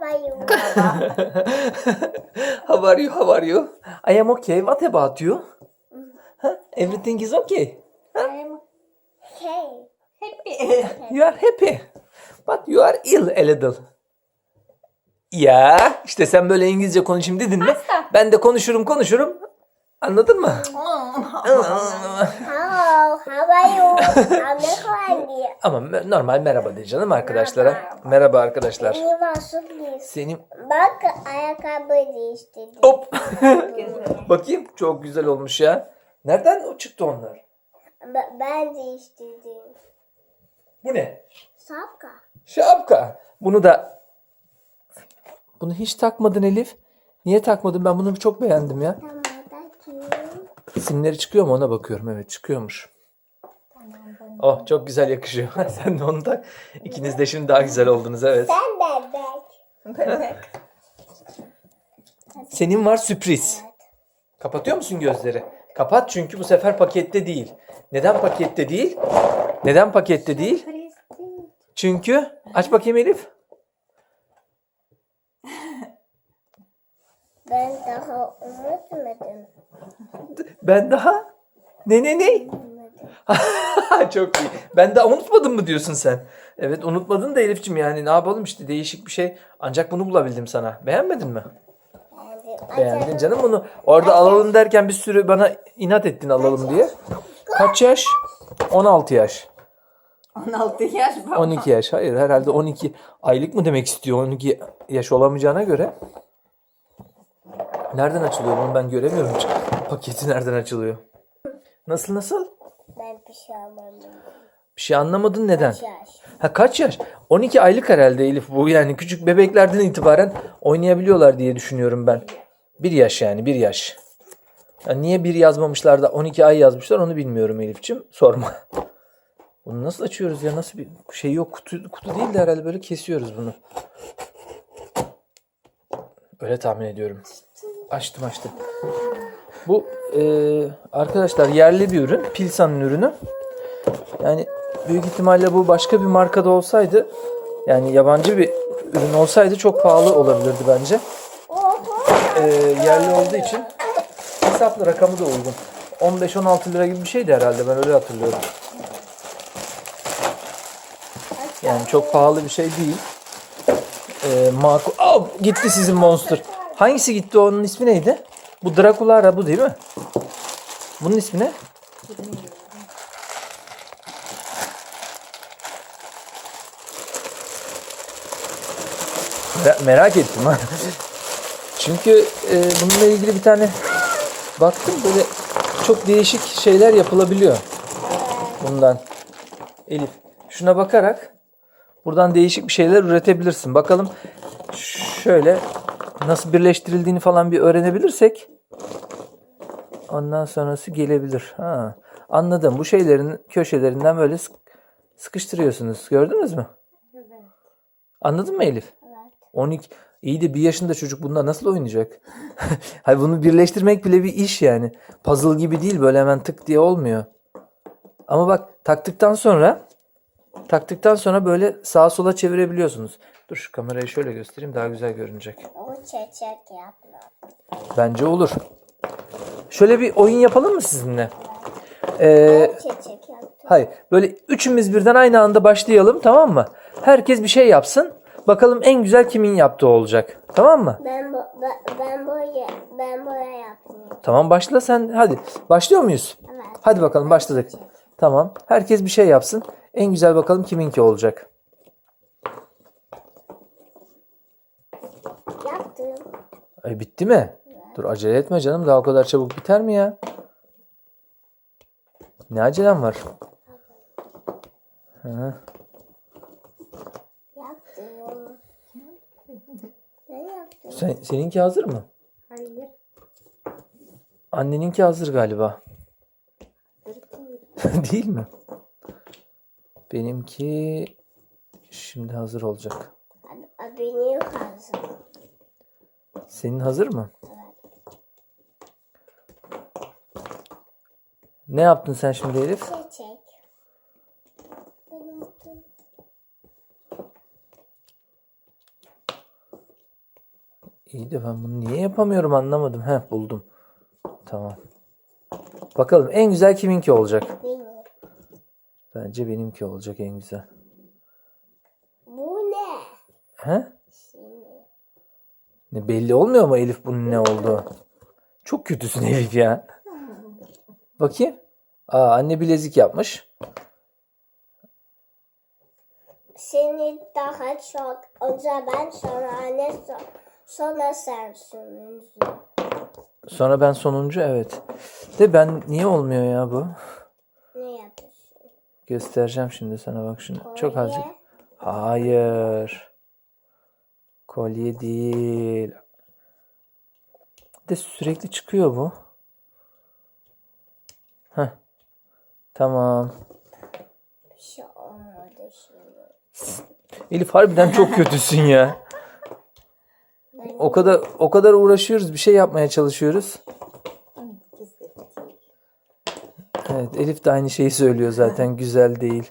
How are you? how are you? How are you? I am okay. What about you? Huh? Everything is okay. I'm Hey. happy. You are happy. But you are ill a little. Ya işte sen böyle İngilizce konuşayım dedin mi? Ben de konuşurum konuşurum. Anladın mı? Hello. How are you? Ama normal merhaba de canım arkadaşlara. Merhaba arkadaşlar. Senin Bak ayakkabı değiştirdim. hop. Bakayım çok güzel olmuş ya. Nereden o çıktı onlar? Be- Ben değiştirdim. Bu ne? Sapka. Şapka. Bunu da bunu hiç takmadın Elif. Niye takmadın? Ben bunu çok beğendim ya. Tamam. İsimleri çıkıyor mu ona bakıyorum. Evet çıkıyormuş. Oh çok güzel yakışıyor. Sen de onu tak. İkiniz de şimdi daha güzel oldunuz evet. Sen bebek. Bebek. Senin var sürpriz. Kapatıyor musun gözleri? Kapat çünkü bu sefer pakette değil. Neden pakette değil? Neden pakette değil? Çünkü aç bakayım Elif. Ben daha unutmadım. Ben daha ne ne ne? Çok iyi. Ben daha unutmadın mı diyorsun sen? Evet unutmadın da Elif'ciğim yani ne yapalım işte değişik bir şey. Ancak bunu bulabildim sana. Beğenmedin mi? Beğendin canım bunu. Orada alalım derken bir sürü bana inat ettin alalım diye. Kaç yaş? 16 yaş. 16 yaş baba. 12 yaş. Hayır herhalde 12 aylık mı demek istiyor? 12 yaş olamayacağına göre. Nereden açılıyor bunu ben göremiyorum. Paketi nereden açılıyor? Nasıl nasıl? Ben bir şey almadım. Bir şey anlamadın neden? Yaş. Ha kaç yaş? 12 aylık herhalde Elif bu. Yani küçük bebeklerden itibaren oynayabiliyorlar diye düşünüyorum ben. Bir yaş yani bir yaş. Ya niye bir yazmamışlar da 12 ay yazmışlar onu bilmiyorum Elif'ciğim. Sorma. Bunu nasıl açıyoruz ya? Nasıl bir şey yok? Kutu, kutu değil de herhalde böyle kesiyoruz bunu. Öyle tahmin ediyorum. Açtım açtım. Bu e, arkadaşlar yerli bir ürün. Pilsan'ın ürünü. Yani büyük ihtimalle bu başka bir markada olsaydı yani yabancı bir ürün olsaydı çok pahalı olabilirdi bence. Ee, yerli olduğu için hesaplı rakamı da uygun. 15-16 lira gibi bir şeydi herhalde ben öyle hatırlıyorum. Yani çok pahalı bir şey değil. Ee, makul. Aa, gitti sizin monster. Hangisi gitti onun ismi neydi? Bu Drakulara bu değil mi? Bunun ismi ne? Mer- merak ettim ha. Çünkü e, bununla ilgili bir tane baktım böyle çok değişik şeyler yapılabiliyor. Bundan. Elif şuna bakarak buradan değişik bir şeyler üretebilirsin. Bakalım şöyle nasıl birleştirildiğini falan bir öğrenebilirsek ondan sonrası gelebilir. Ha, anladım. Bu şeylerin köşelerinden böyle sık- sıkıştırıyorsunuz. Gördünüz mü? Anladın mı Elif? Evet. 12 iyi de bir yaşında çocuk bununla nasıl oynayacak? Hayır bunu birleştirmek bile bir iş yani. Puzzle gibi değil böyle hemen tık diye olmuyor. Ama bak taktıktan sonra taktıktan sonra böyle sağa sola çevirebiliyorsunuz. Dur şu kamerayı şöyle göstereyim daha güzel görünecek. O çiçek yapıyor. Bence olur. Şöyle bir oyun yapalım mı sizinle? Ee, hayır böyle üçümüz birden aynı anda başlayalım tamam mı? Herkes bir şey yapsın. Bakalım en güzel kimin yaptığı olacak. Tamam mı? Ben, ben, ben boya ben boya yaptım. Tamam başla sen hadi. Başlıyor muyuz? Evet. Hadi bakalım başladık. Tamam. Herkes bir şey yapsın. En güzel bakalım kiminki olacak. Yaptım. Ay bitti mi? Dur acele etme canım. Daha o kadar çabuk biter mi ya? Ne acelem var? Hı. Yaptım. Sen, seninki hazır mı? Hayır. Anneninki hazır galiba. Değil mi? Benimki şimdi hazır olacak. Benim hazır. Senin hazır mı? Ne yaptın sen şimdi Elif? Çiçek. İyi de ben bunu niye yapamıyorum anlamadım. Heh buldum. Tamam. Bakalım en güzel kiminki olacak? Bilmiyorum. Bence benimki olacak en güzel. Bu ne? He? Şimdi. Ne belli olmuyor mu Elif bunun ne olduğu? Çok kötüsün Elif ya. Bakayım. Aa anne bilezik yapmış. Seni daha çok önce ben sonra anne so- sonra sen sonuncu. Sonra ben sonuncu evet. De ben niye olmuyor ya bu? Ne yapıyorsun? Göstereceğim şimdi sana bak şunu. Çok Kolye. azıcık. Hayır. Kolye değil. De sürekli çıkıyor bu. Heh. Tamam. Bir şey olmadı şimdi. Elif harbiden çok kötüsün ya. O kadar o kadar uğraşıyoruz, bir şey yapmaya çalışıyoruz. Evet, Elif de aynı şeyi söylüyor zaten. Güzel değil.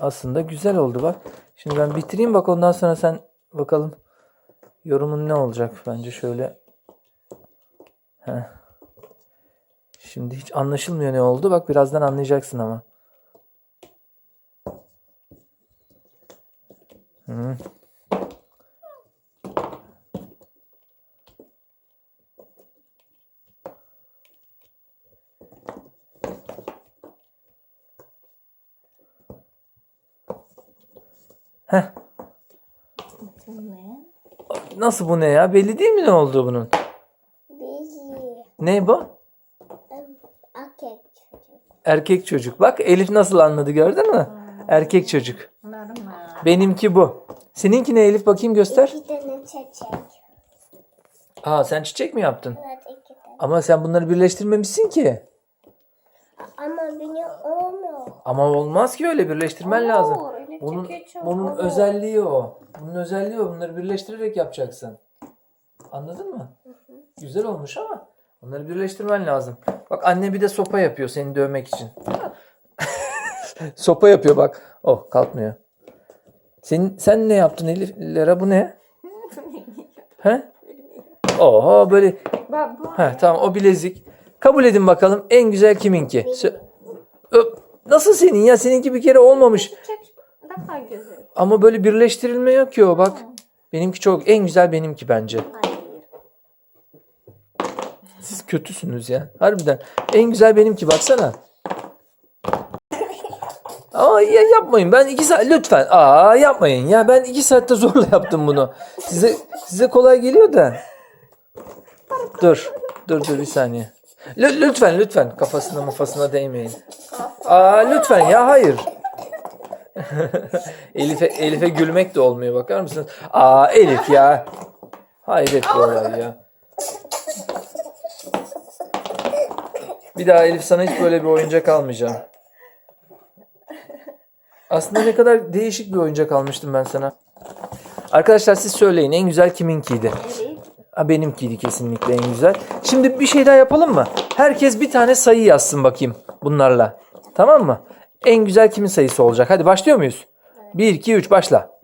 Aslında güzel oldu bak. Şimdi ben bitireyim bak ondan sonra sen bakalım yorumun ne olacak bence şöyle. Heh. Şimdi hiç anlaşılmıyor ne oldu. Bak birazdan anlayacaksın ama. Hı. Nasıl bu ne ya? Belli değil mi ne olduğu bunun? bizi Ne bu? erkek çocuk. Erkek çocuk. Bak Elif nasıl anladı gördün mü? Erkek çocuk. Normal. Benimki bu. Seninki ne Elif bakayım göster. İki tane çiçek. Aa sen çiçek mi yaptın? Evet iki tane. Ama sen bunları birleştirmemişsin ki. Ama benim olmuyor. Ama olmaz ki öyle birleştirmen lazım. öyle Bunun bunun Olur. özelliği o. Bunun özelliği o. Bunları birleştirerek yapacaksın. Anladın mı? Güzel olmuş ama bunları birleştirmen lazım. Bak anne bir de sopa yapıyor seni dövmek için. sopa yapıyor bak. Oh kalkmıyor. Sen sen ne yaptın Elif? Lera bu ne? He? Oho böyle. He tamam o bilezik. Kabul edin bakalım en güzel kiminki? Sö- Öp. Nasıl senin ya? Seninki bir kere olmamış. Ama böyle birleştirilme yok ki o bak. Benimki çok en güzel benimki bence. Hayır. Siz kötüsünüz ya. Harbiden. En güzel benimki baksana. Aa ya yapmayın. Ben iki saat lütfen. Aa yapmayın ya. Ben iki saatte zorla yaptım bunu. Size size kolay geliyor da. Dur. Dur dur bir saniye. Lü- lütfen lütfen kafasına mufasına değmeyin. Aa lütfen ya hayır. Elif'e Elif'e gülmek de olmuyor bakar mısınız? Aa Elif ya. Hayret bir olay ya. Bir daha Elif sana hiç böyle bir oyuncak almayacağım. Aslında ne kadar değişik bir oyuncak almıştım ben sana. Arkadaşlar siz söyleyin en güzel kiminkiydi? Ha, benimkiydi kesinlikle en güzel. Şimdi bir şey daha yapalım mı? Herkes bir tane sayı yazsın bakayım bunlarla. Tamam mı? En güzel kimin sayısı olacak? Hadi başlıyor muyuz? 1, 2, 3 başla.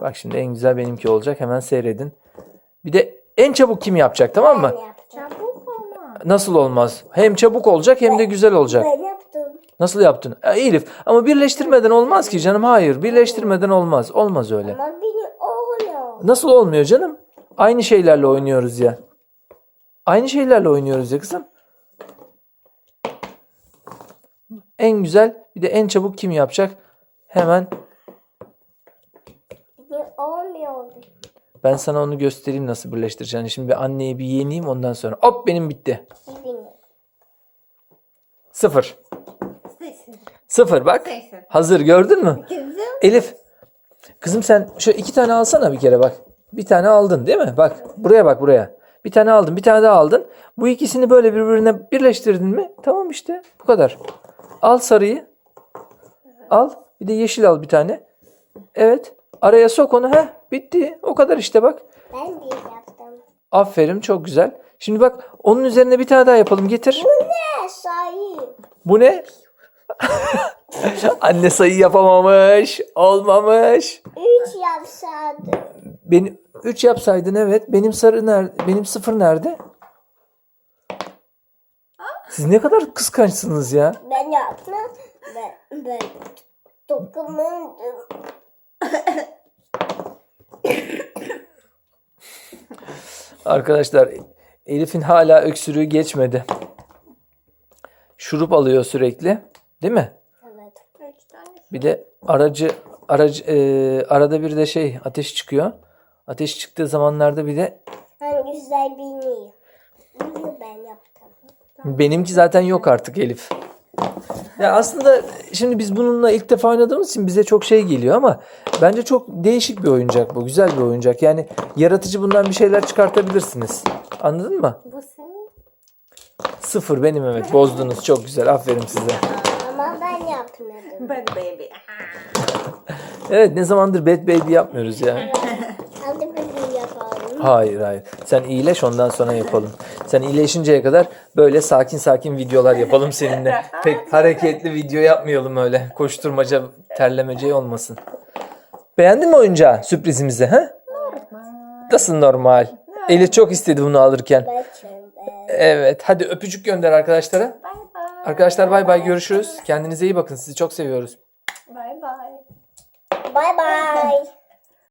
Bak şimdi en güzel benimki olacak. Hemen seyredin. Bir de en çabuk kim yapacak tamam mı? Çabuk olma. Nasıl olmaz? Hem çabuk olacak hem de güzel olacak. Ben yaptım. Nasıl yaptın? E, Elif ama birleştirmeden olmaz ki canım. Hayır birleştirmeden olmaz. Olmaz öyle. Ama benim olmuyor. Nasıl olmuyor canım? Aynı şeylerle oynuyoruz ya. Aynı şeylerle oynuyoruz ya kızım. En güzel bir de en çabuk kim yapacak? Hemen olmuyor. ben sana onu göstereyim nasıl birleştireceğini. Şimdi bir anneyi bir yeneyim ondan sonra. Hop benim bitti. Benim. Sıfır. Sesin. Sıfır bak. Sesin. Hazır gördün mü? Kızım. Elif. Kızım sen şu iki tane alsana bir kere bak. Bir tane aldın değil mi? Bak buraya bak buraya. Bir tane aldın bir tane daha aldın. Bu ikisini böyle birbirine birleştirdin mi? Tamam işte bu kadar. Al sarıyı. Al. Bir de yeşil al bir tane. Evet. Araya sok onu. Heh, bitti. O kadar işte bak. Ben bir yaptım. Aferin çok güzel. Şimdi bak onun üzerine bir tane daha yapalım. Getir. Ne sayı? Bu ne? Anne sayı yapamamış. Olmamış. Üç yapsaydı. Benim 3 yapsaydın evet. Benim sarı nerede? Benim sıfır nerede? Siz ne kadar kıskançsınız ya. Ben yaptım. Ben, ben dokunmadım. Arkadaşlar Elif'in hala öksürüğü geçmedi. Şurup alıyor sürekli. Değil mi? Evet. Bir de aracı aracı e, arada bir de şey ateş çıkıyor. Ateş çıktığı zamanlarda bir de Ben güzel bilmiyorum. Bunu ben yaptım. Benimki zaten yok artık Elif. Ya aslında şimdi biz bununla ilk defa oynadığımız için bize çok şey geliyor ama bence çok değişik bir oyuncak bu. Güzel bir oyuncak. Yani yaratıcı bundan bir şeyler çıkartabilirsiniz. Anladın mı? Bu senin. Sıfır benim evet. Bozdunuz. Çok güzel. Aferin size. Ama ben yapmadım. Bad baby. Evet ne zamandır Bad Baby yapmıyoruz ya. Hadi bir gün yapalım. Hayır hayır. Sen iyileş ondan sonra yapalım. Sen iyileşinceye kadar böyle sakin sakin videolar yapalım seninle. Pek hareketli video yapmayalım öyle. Koşturmaca, terlemece olmasın. Beğendin mi oyuncağı sürprizimizi ha? Nasıl normal? Elif çok istedi bunu alırken. Evet. Hadi öpücük gönder arkadaşlara. Arkadaşlar bay bay görüşürüz. Kendinize iyi bakın. Sizi çok seviyoruz. Bye bye. Bye bye.